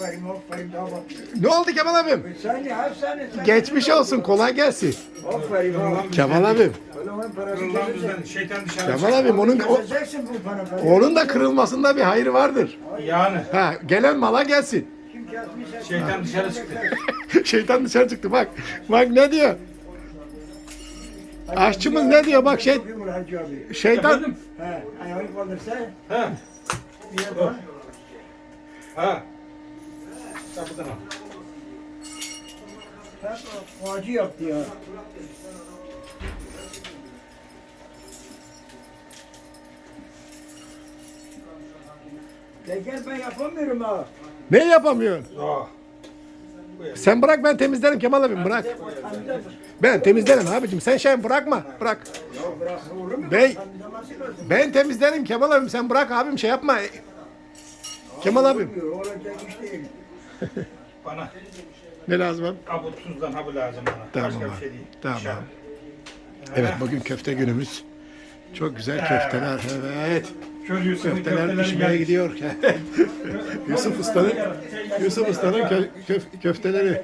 Aferin aferin tamam. Ne oldu Kemal abim? Sen ya sen sen. Geçmiş olsun kolay gelsin. Aferin ha. Kemal abim. Parası bizden şeytan dışarı Kemal abim onun o- Keseceksin bu para parayı. onun da kırılmasında bir hayır vardır. Yani Ha gelen mala gelsin. Kim kesmişse- şeytan dışarı çıktı. Şeytan dışarı çıktı bak. Bak ne diyor? Aşçımız ne diyor bak şey Yapayım ulan Hacı abi. şeytan Efendim? He, ayağını kaldırsa Ha. bir yapar. Ha. Kapıdan al. Hep o acı yaptı ya. Gel ben yapamıyorum ha. ne yapamıyorsun? Oh. Sen bırak ben temizlerim Kemal abim bırak. Ben temizlerim abicim sen şey bırakma bırak. olsun? Ben temizlerim Kemal abim sen bırak abim şey yapma. Kemal abim. Bana Ne lazım abi? ha bu tuzdan ha bu lazım bana. Tamam Başka abi. bir şey değil. Tamam İnşallah. abi. Evet bugün köfte günümüz. Çok güzel köfteler. Evet. Yusuf'un Köfteler pişmeye gidiyor. Yusuf Usta'nın Yusuf Usta'nın kö- köf- köfteleri.